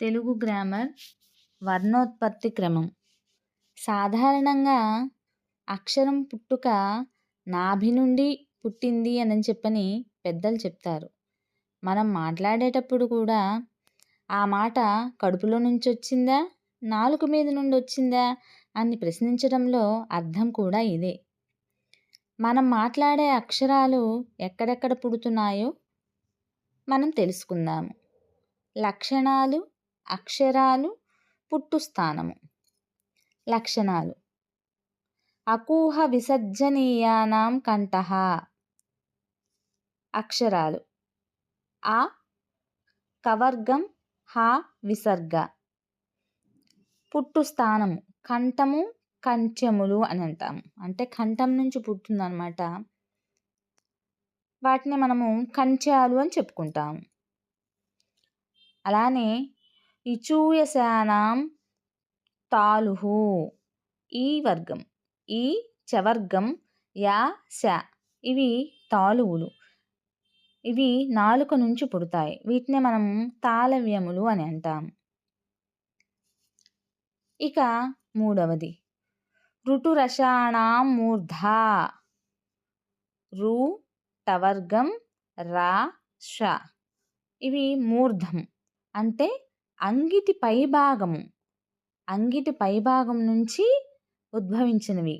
Telugu grammar వర్ణోత్పత్తి క్రమం. సాధారణంగా అక్షరం పుట్టుక నాభి నుండి పుట్టింది అని చెప్పని పెద్దలు చెప్తారు. మనం మాట్లాడేటప్పుడు కూడా ఆ మాట కడుపులో నుంచి వచ్చిందా నాలుక మీద నుండి వచ్చిందా అని ప్రశ్నించడంలో అర్థం కూడా ఇదే. మనం మాట్లాడే అక్షరాలు ఎక్కడెక్కడ పుడుతున్నాయో మనం తెలుసుకుందాము. లక్షణాలు అక్షరాలు పుట్టుస్థానము లక్షణాలు. అకూహ విసర్జనీయానాం కంఠ. అక్షరాలు. ఆ కవర్గం హ విసర్గ. పుట్టు స్థానము. కంఠము కంఠ్యములు అని అంటాము. అంటే కంఠం నుంచి పుట్టిందనమాట వాటిని మనము కంఠ్యాలు అని చెప్పుకుంటాము. అలానే ఇచూయశానాం తాలుహు. ఈ వర్గం ఈ చవర్గం యా శ ఇవి తాలువులు. ఇవి నాలుక నుంచి పుడతాయి. వీటిని మనం తాళవ్యములు అని అంటాం. ఇక మూడవది. ఋటురసాణాం మూర్ధ. రు టవర్గం రా ష ఇవి మూర్ధం. అంటే అంగిటి పైభాగము అంగిటి పైభాగం నుంచి ఉద్భవించినవి.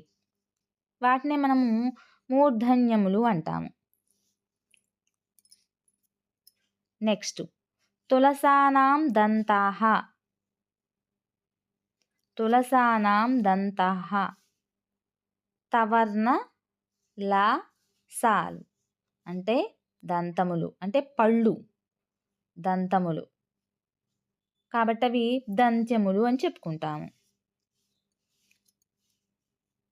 వాటిని మనము మూర్ధన్యములు అంటాము. నెక్స్ట్ తులసానాం దంతాహ తులసానాం దంతాహ తవర్ణ లా సాల్ అంటే దంతములు అంటే పళ్ళు దంతములు. కాబట్టి అవి దంత్యములు అని చెప్పుకుంటాము.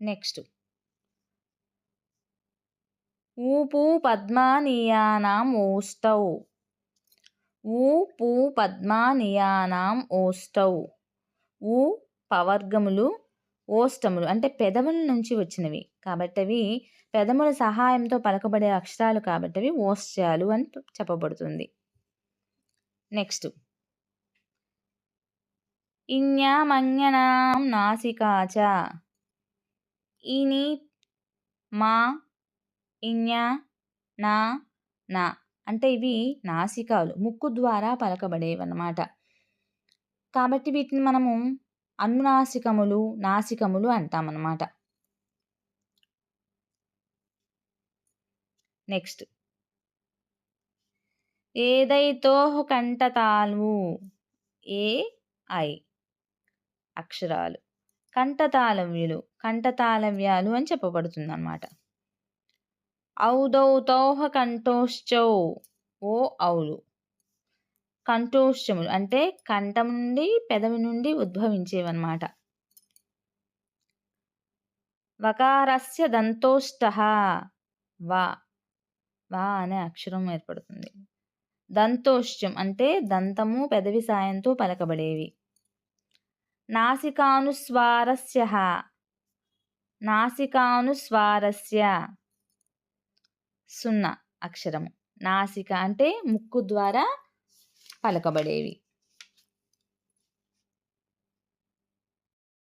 నెక్స్ట్. ఊపు పద్మానియానాం ఓష్టౌ ఊపు పద్మానియానాం ఓష్టౌ ఊ పవర్గములు ఓష్టములు అంటే పెదవుల నుంచి వచ్చినవి. కాబట్టి అవి పెదముల సహాయంతో పలకబడే అక్షరాలు కాబట్టి అవి ఓష్ట్యాలు అని చెప్పబడుతుంది. నెక్స్ట్. ఇన్యామన్యనాం నాసికాచ ఇని మా ఇన్య నా నా. అంటే ఇవి నాసికాలు. ముక్కు ద్వారా పలకబడేవి అన్నమాట కాబట్టి వీటిని మనము అనునాసికములు నాసికములు అంటామన్నమాట. నెక్స్ట్. ఏదైతో కంటతాలు ఏ ఐ. అక్షరాలు. కంఠతాళవ్యులు కంఠతాళవ్యాలు అని చెప్పబడుతుంది అన్నమాట ఔదౌతౌహ కంఠోశ్చౌ ఓ ఔలు. కంఠోశ్చములు అంటే కంఠం నుండి పెదవి నుండి ఉద్భవించేవన్నమాట. వకారస్య దంతోష్ట వా వా అనే అక్షరం ఏర్పడుతుంది. దంతోష్యం అంటే దంతము పెదవి సాయంతో పలకబడేవి. నాసికానుస్వారస్య నాసికానుస్వారస్య సున్నా అక్షరము నాసిక అంటే ముక్కు ద్వారా పలకబడేవి.